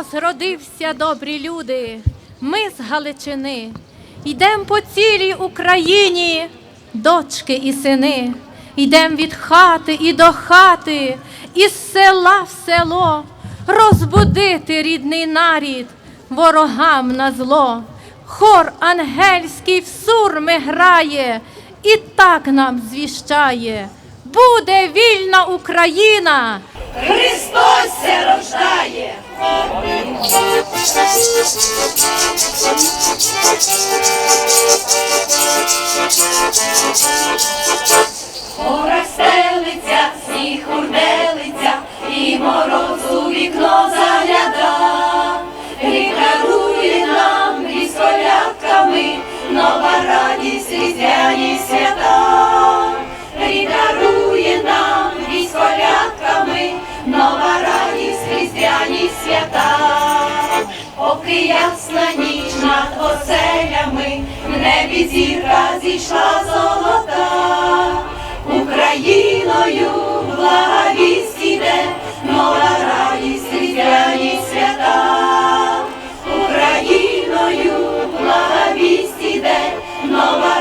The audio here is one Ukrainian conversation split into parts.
Христос родився, добрі люди. Ми з Галичини. Йдем по цілій Україні, дочки і сини. Йдем від хати і до хати, із села в село, розбудити рідний нарід, ворогам на зло. Хор ангельський в сурми грає, і так нам звіщає. Буде вільна Україна! Христос се рождає. Гора стелиться, сніг урделиться, і мороз у вікно загляда. Поки ясна ніч над оселями, в небі зірка зійшла золота. Україною благовість іде, нова радість різдвяні свята. Україною благовість іде, нова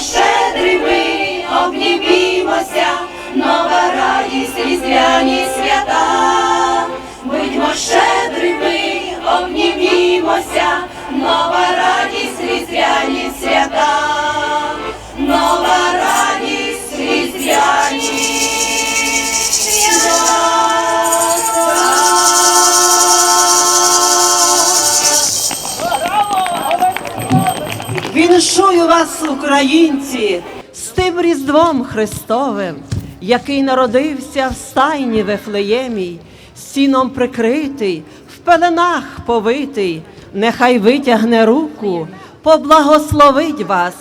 Щедрими, обнімімося, нова радість різдвяні свята. Будьмо щедрими, обнімімося, нова радість різдвяні свята. Нова радість різдвяні Віншую українці, з тим Різдвом Христовим, який народився в стайні Вефлеємій, сіном прикритий, в пеленах повитий, нехай витягне руку, поблагословить вас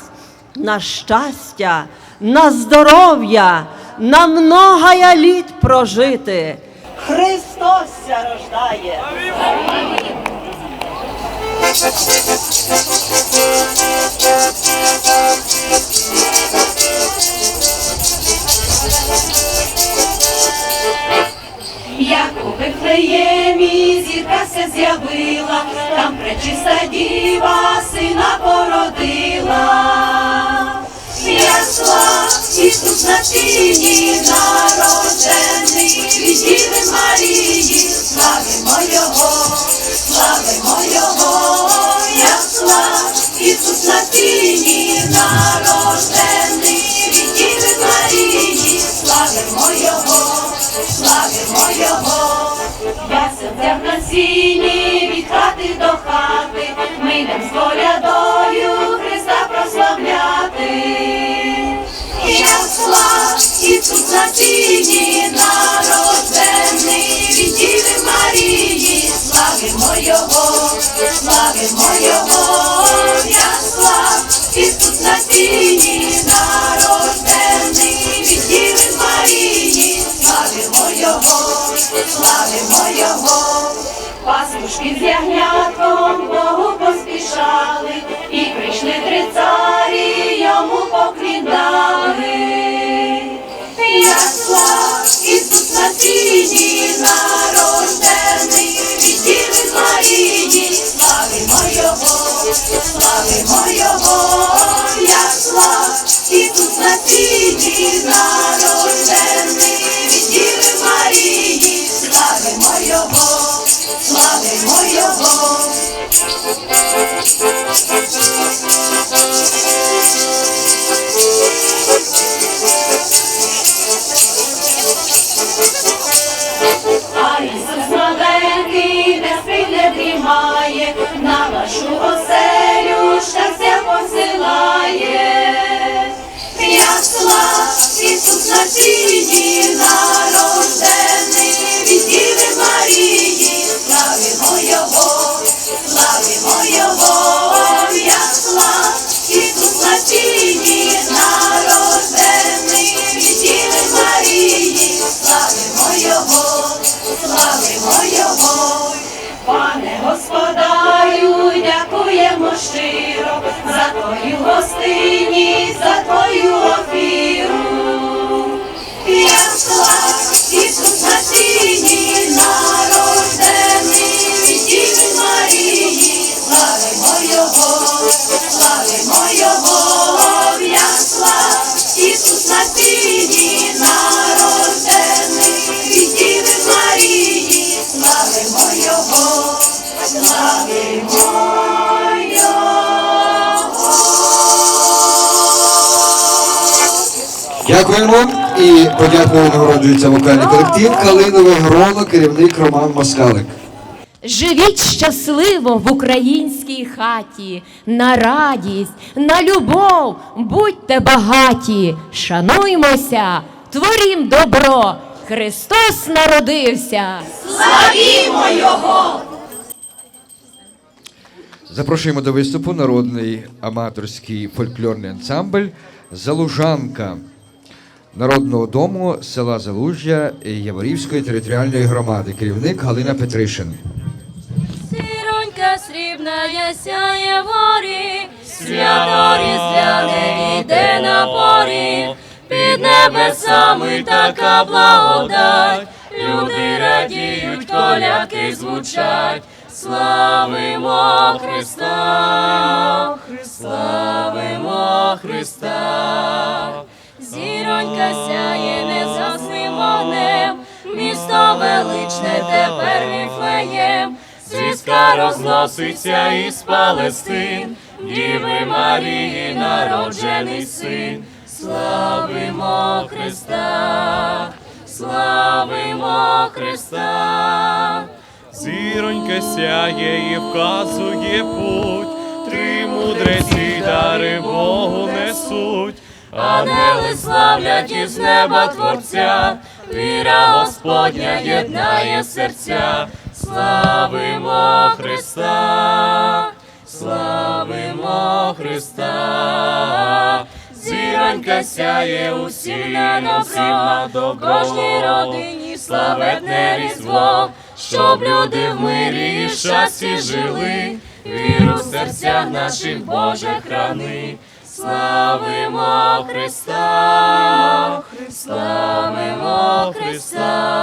на щастя, на здоров'я, на многая літ прожити. Христос рождає. Як у Вифлеємі з'явила, там пречиста діва сина породила. Ясла Ісус на сіні народжений, від Діви Марії, славимо Його, славимо Його, Ісус на сіні народжений, від Діви Марії, славимо Його, славимо Його, ясен взяв на сіні від хати до хати, ми йдем з колядою Христа прославляти. Ясла Ісус на сіні народжений, від Марії, славимо Його, славимо Його, на сіні народжений, від Діви Марії, славимо Його, славимо Його. Пастушки з ягнятком Богу поспішали, і прийшли три На вашу оселю щастя посилає, як слав Ісус на світ. Щиро за твою гостині, за твою опіру. офіру. Ясла, Ісус на тіні народений, від Марії, славимо Його, славимо Його, Дякуємо і подякою нагороджується вокальний колектив Калинове Гроло, керівник Роман Москалик. Живіть щасливо в українській хаті, на радість, на любов, будьте багаті, шануймося, творім добро. Христос народився. Запрошуємо до виступу народний аматорський фольклорний ансамбль Залужанка Народного дому села Залужжя Яворівської територіальної громади. Керівник Галина Петришин. Сіронька срібна ясяє ворі, свято різдвяне йде на порі, під небесами така благодать, люди радіють, колядки звучать, славимо Христа, славимо Христа. Зіронька сяє незасним вогнем, місто величне тепер віфлеєм, звістка розноситься із Палестин, Діви Марії народжений син, славимо Христа, славимо Христа. Зіронька сяє і вказує путь, три мудреці дари Богу несуть. Ангели славлять із неба Творця, віра Господня єднає серця, славимо Христа, славимо Христа. Зіронька сяє усім на добро, кожній родині славетне різдво, щоб люди в мирі і щасті жили, віру в серцях наших Боже храни. Славимо Христа, славимо Христа.